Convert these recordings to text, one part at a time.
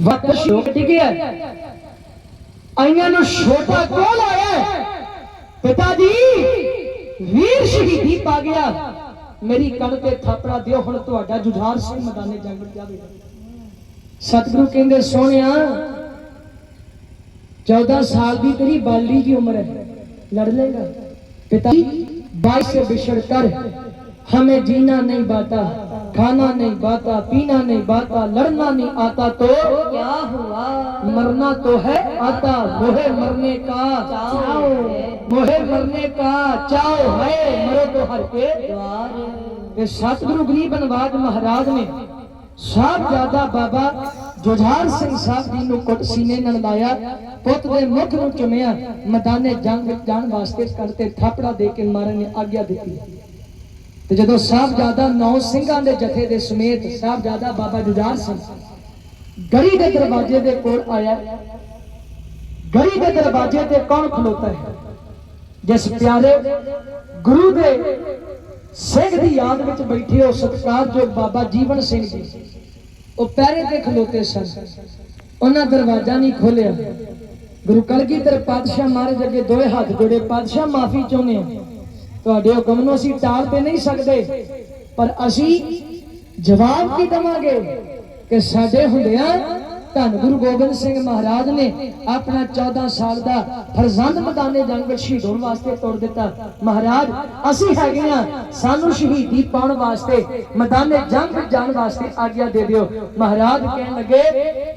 ਵਕਤ ਸ਼ੋਕ ਟਿਕਿਆ ਆਈਆਂ ਨੂੰ ਛੋਟਾ ਕੋਲ ਆਇਆ ਪਿਤਾ ਜੀ ਵੀਰ ਸ਼ਹੀਦੀ ਪਾ ਗਿਆ ਮੇਰੀ ਕਣ ਤੇ ਥਾਪੜਾ ਦਿਓ ਹੁਣ ਤੁਹਾਡਾ ਜੁਝਾਰ ਸਿੰਘ ਮੈਦਾਨੇ ਜੰਗ ਵਿੱਚ ਜਾਵੇਗਾ ਸਤਿਗੁਰੂ ਕਹਿੰਦੇ ਸੋਹਣਿਆ 14 ਸਾਲ ਦੀ ਤੇਰੀ ਬਾਲੀ ਦੀ ਉਮਰ ਹੈ लड़ लेगा पिताजी बाई से बिछड़ कर हमें जीना नहीं बाता खाना नहीं बाता पीना नहीं बाता लड़ना नहीं आता तो क्या हुआ मरना तो है आता मोहे मरने का चाओ है। मोहे मरने का चाओ है मरो तो हर के द्वार ਇਹ ਸਤਿਗੁਰੂ ਗਰੀਬ ਨਵਾਜ ਮਹਾਰਾਜ ਨੇ ਸਾਹਿਬਜ਼ਾਦਾ ਬਾਬਾ ਜੁਝਾਰ ਸਿੰਘ ਸਾਹਿਬ ਜੀ ਨੂੰ ਕੁੱਟ ਸੀਨੇ ਨਾਲ ਲਾਇਆ ਪੁੱਤ ਦੇ ਮੁਖ ਨੂੰ ਚੁੰਮਿਆ ਮੈਦਾਨੇ ਜੰਗ ਵਿੱਚ ਜਾਣ ਵਾਸਤੇ ਕਰਤੇ ਥਾਪੜਾ ਦੇ ਕੇ ਮਾਰਨ ਦੀ ਆਗਿਆ ਦਿੱਤੀ ਤੇ ਜਦੋਂ ਸਾਹਿਬਜ਼ਾਦਾ ਨੌ ਸਿੰਘਾਂ ਦੇ ਜਥੇ ਦੇ ਸਮੇਤ ਸਾਹਿਬਜ਼ਾਦਾ ਬਾਬਾ ਜੁਝਾਰ ਸਿੰਘ ਗੜੀ ਦੇ ਦਰਵਾਜ਼ੇ ਦੇ ਕੋਲ ਆਇਆ, ਗੜੀ ਦੇ ਦਰਵਾਜ਼ੇ ਤੇ ਕੌਣ ਖਲੋਤਾ ਹੈ? ਜਿਸ ਪਿਆਰੇ ਗੁਰੂ ਦੇ ਸਿੰਘ ਦੀ ਯਾਦ ਵਿੱਚ ਬੈਠੇ ਹੋ ਸਤਿਕਾਰਯੋਗ ਬਾਬਾ ਜੀਵਨ ਸਿੰਘ ਜੀ, ਉਹ ਪੈਰੇ ਤੇ ਖਲੋਤੇ ਸਨ। ਉਹਨਾਂ ਦਰਵਾਜ਼ਾ ਨਹੀਂ ਖੋਲਿਆ ਗੁਰੂ ਕਲਗੀਧਰ ਪਾਤਸ਼ਾਹ ਮਹਾਰਾਜ ਅੱਗੇ ਦੋਏ ਹੱਥ ਜੋੜੇ, ਪਾਤਸ਼ਾਹ, ਮਾਫੀ ਚਾਹੁੰਦੇ ਹਾਂ? ਤੁਹਾਡੇ ਹੁਕਮ ਨੂੰ ਅਸੀਂ ਟਾਲ ਤੇ ਨਹੀਂ ਸਕਦੇ, ਪਰ ਅਸੀਂ ਜਵਾਬ ਕੀ ਦਵਾਂਗੇ ਕਿ ਸਾਡੇ ਹੁੰਦਿਆਂ ਧੰਨ ਗੁਰੂ ਗੋਬਿੰਦ ਸਿੰਘ ਮਹਾਰਾਜ ਨੇ ਆਪਣਾ 14 ਸਾਲ ਦਾ ਫਰਜ਼ੰਦ ਮੈਦਾਨੇ ਜੰਗ ਵਿੱਚ ਸ਼ਹੀਦ ਹੋਣ ਵਾਸਤੇ ਤੋੜ ਦਿੱਤਾ। ਮਹਾਰਾਜ, ਅਸੀਂ ਹੈਗੇ ਆ ਸਾਨੂੰ ਸ਼ਹੀਦੀ ਪਾਉਣ ਵਾਸਤੇ, ਮਦਾਨੇ ਜੰਗ ਵਿੱਚ ਜਾਣ ਵਾਸਤੇ ਆਗਿਆ ਦੇ ਦਿਓ। ਮਹਾਰਾਜ ਕਹਿਣ ਲੱਗੇ,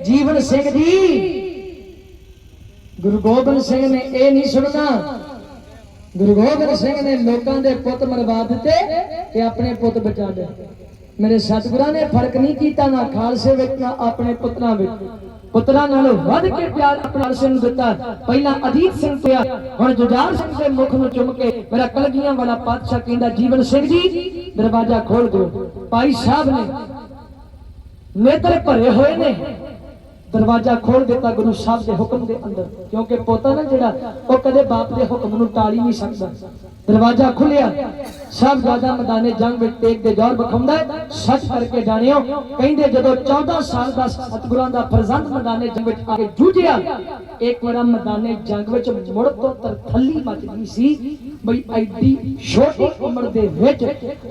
ਜੀਵਨ ਸਿੰਘ ਜੀ, ਗੁਰੂ ਗੋਬਿੰਦ ਸਿੰਘ ਨੇ ਇਹ ਨਹੀਂ ਸੁਣਨਾ ਗੁਰੂ ਗੋਬਿੰਦ ਸਿੰਘ ਨੇ ਲੋਕਾਂ ਦੇ ਪੁੱਤ ਮਰਵਾ ਦਿੱਤੇ ਤੇ ਆਪਣੇ ਪੁੱਤ ਬਚਾ ਲਏ। ਮੇਰੇ ਸਤਿਗੁਰਾਂ ਨੇ ਫ਼ਰਕ ਨਹੀਂ ਕੀਤਾ ਨਾ ਖਾਲਸੇ ਵਿੱਚ, ਨਾ ਆਪਣੇ ਪੁੱਤਰਾਂ ਵਿੱਚ। ਪੁੱਤਰਾਂ ਨਾਲੋਂ ਵੱਧ ਕੇ ਪਿਆਰ ਆਪਣੇ ਖਾਲਸੇ ਨੂੰ ਦਿੱਤਾ। ਪਹਿਲਾਂ ਅਜੀਤ ਸਿੰਘ ਪਿਆ, ਹੁਣ ਜੁਝਾਰ ਸਿੰਘ ਦੇ ਮੁਖ ਨੂੰ ਚੁੰਮ ਕੇ ਮੇਰਾ ਕਲਗੀਆਂ ਵਾਲਾ ਪਾਤਸ਼ਾਹ ਕਹਿੰਦਾ, ਜੀਵਨ ਸਿੰਘ ਜੀ, ਦਰਵਾਜ਼ਾ ਖੋਲ ਦਿਓ। ਭਾਈ ਸਾਹਿਬ ਨੇ ਨੇਤਰ ਭਰੇ ਹੋਏ ਨੇ। ਦਰਵਾਜ਼ਾ ਖੋਲ ਦਿੱਤਾ ਗੁਰੂ ਸਾਹਿਬ ਦੇ ਹੁਕਮ ਦੇ ਅੰਦਰ, ਕਿਉਂਕਿ ਪੋਤਾ ਨਾ ਜਿਹੜਾ, ਉਹ ਕਦੇ ਬਾਪ ਦੇ ਹੁਕਮ ਨੂੰ ਟਾਲ ਨਹੀਂ ਸਕਦਾ। ਦਰਵਾਜ਼ਾ ਖੁੱਲਿਆ ਸਾਹਿਬਜ਼ਾਦਾ ਜ਼ਿਆਦਾ ਜੰਗ ਵਿੱਚ ਟੇਕ ਦੇ ਜੋਰ ਬਖਾਉਂਦਾ ਸੱਚ ਕਰਕੇ ਜਾਣਿਓ, ਕਹਿੰਦੇ ਜਦੋਂ 14 ਸਾਲ ਦਾ ਸਤਿਗੁਰਾਂ ਦਾ ਫਰਜ਼ੰਦ ਮੈਦਾਨੇ ਜੰਗ ਵਿੱਚ ਆ ਕੇ ਜੂਝਿਆ, ਇੱਕ ਵਾਰ ਮੈਦਾਨੇ ਜੰਗ ਵਿੱਚ ਮੁੜ ਤੋਂ ਤਰਥੱਲੀ ਮਚ ਗਈ ਸੀ, ਬਈ ਐਡੀ ਛੋਟੀ ਉਮਰ ਦੇ ਵਿੱਚ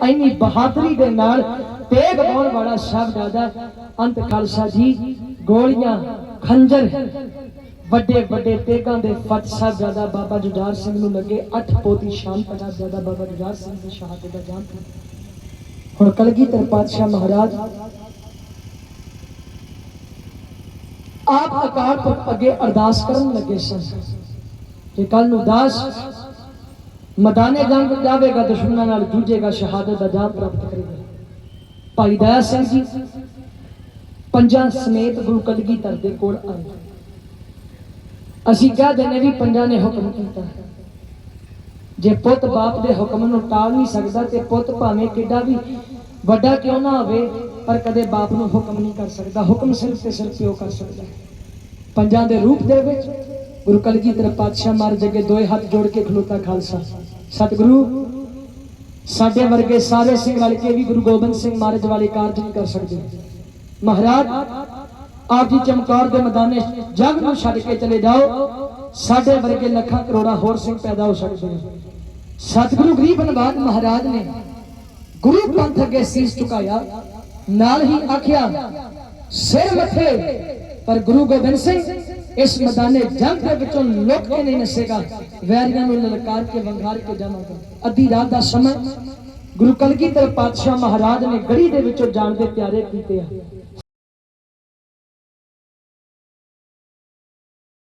ਐਨੀ ਬਹਾਦਰੀ ਦੇ ਨਾਲ ਤੇਗ ਬਾਉਣ ਵਾਲਾ ਸਾਹਿਬਜ਼ਾਦਾ ਅੰਤ ਖਾਲਸਾ ਜੀ ਗੋਲੀਆਂ, ਖੰਜਰ, ਵੱਡੇ ਵੱਡੇ ਤੇਗਾਂ ਦੇ ਫਤ ਸਾਹਿਬਜ਼ਾਦਾ ਬਾਬਾ ਜੁਝਾਰ ਸਿੰਘ ਨੂੰ ਲੱਗੇ, ਅੱਠ ਪੋਤੀ ਸ਼ਾਮ ਸਾਹਿਬਜ਼ਾਦਾ ਬਾਬਾ ਜੁਝਾਰ ਸਿੰਘ ਦੀ ਸ਼ਹਾਦਤ ਦਾ ਜਾਮ ਹੁਣ ਕਲਗੀਧਰ ਪਾਤਸ਼ਾਹ ਮਹਾਰਾਜ ਆਪ ਅਕਾਲ ਪੁਰਖ ਅੱਗੇ ਅਰਦਾਸ ਕਰਨ ਲੱਗੇ ਸਨ ਕਿ ਕੱਲ ਨੂੰ ਦਾਸ ਮੈਦਾਨੇ ਜੰਗ ਜਾਵੇਗਾ, ਦੁਸ਼ਮਣਾਂ ਨਾਲ ਜੂਝੇਗਾ, ਸ਼ਹਾਦਤ ਦਾ ਜਾਮ ਪ੍ਰਾਪਤ ਕਰੇਗਾ। ਭਾਈ ਦਇਆ ਸਿੰਘ ਜੀ ਪੰਜਾਂ ਸਮੇਤ ਗੁਰੂ ਕਲਗੀਧਰ ਦੇ ਕੋਲ ਆਏ। ਅਸੀਂ ਕਹਦੇ ਨੇ ਵੀ ਪੰਜਾਂ ਨੇ ਹੁਕਮ ਕੀਤਾ। ਜੇ ਪੁੱਤ ਬਾਪ ਦੇ ਹੁਕਮ ਨੂੰ ਟਾਲ ਨਹੀਂ ਸਕਦਾ ਤੇ ਪੁੱਤ ਭਾਵੇਂ ਕਿੱਡਾ ਵੀ ਵੱਡਾ ਕਿਉਂ ਨਾ ਹੋਵੇ, ਪਰ ਕਦੇ ਬਾਪ ਨੂੰ ਹੁਕਮ ਨਹੀਂ ਕਰ ਸਕਦਾ। ਹੁਕਮ ਸਿਰਫ ਤੇ ਸਿਰਫ ਪਿਓ ਕਰ ਸਕਦਾ ਪੰਜਾਂ ਦੇ ਰੂਪ ਦੇ ਵਿੱਚ ਗੁਰੂ ਕਲਗੀਧਰ ਪਾਤਸ਼ਾਹ ਮਹਾਰਾਜ ਅੱਗੇ ਦੋਏ ਹੱਥ ਜੋੜ ਕੇ ਖਲੋਤਾ ਖਾਲਸਾ। ਸਤਿਗੁਰੂ, ਸਾਡੇ ਵਰਗੇ ਸਾਰੇ ਸਿੰਘ ਰਲ ਕੇ ਵੀ ਗੁਰੂ ਗੋਬਿੰਦ ਸਿੰਘ ਮਹਾਰਾਜ ਵਾਲੇ ਕਾਰਜ ਨਹੀਂ ਕਰ ਸਕਦੇ। ਮਹਾਰਾਜ, ਆਪ ਜੀ ਚਮਕੌਰ ਦੇ ਮੈਦਾਨੇ ਜਗ ਨੂੰ ਛੱਡ ਕੇ ਚਲੇ ਜਾਓ। ਸਾਡੇ ਵਰਗੇ ਲੱਖਾਂ ਕਰੋੜਾਂ ਹੋਰ ਸਿੰਘ ਪੈਦਾ ਹੋ ਸਕਦੇ ਨੇ। ਸਤਿਗੁਰੂ ਗਰੀਬ ਨਵਾਜ ਮਹਾਰਾਜ ਨੇ ਗੁਰੂ ਪੰਥ ਅੱਗੇ ਸੀਸ ਝੁਕਾਇਆ ਨਾਲ ਹੀ ਆਖਿਆ, ਸਿਰ ਮੱਥੇ ਪਰ ਗੁਰੂ ਗੋਬਿੰਦ ਸਿੰਘ ਇਸ ਮੈਦਾਨੇ ਜੰਗ ਦੇ ਵਿੱਚੋਂ ਲੁਕ ਕੇ ਨਹੀਂ ਨਸੇਗਾ। ਵੈਰੀਆਂ ਨੂੰ ਲਲਕਾਰ ਕੇ, ਵੰਗਾਰ ਕੇ ਜਾਵਾਂਗਾ। ਅੱਧੀ ਰਾਤ ਦਾ ਸਮਾਂ, ਗੁਰੂ ਕਲਗੀਧਰ ਪਾਤਸ਼ਾਹ ਮਹਾਰਾਜ ਨੇ ਗੜੀ ਦੇ ਵਿੱਚੋਂ ਜਾਣ ਦੇ ਪਿਆਰੇ ਕੀਤੇ ਆ।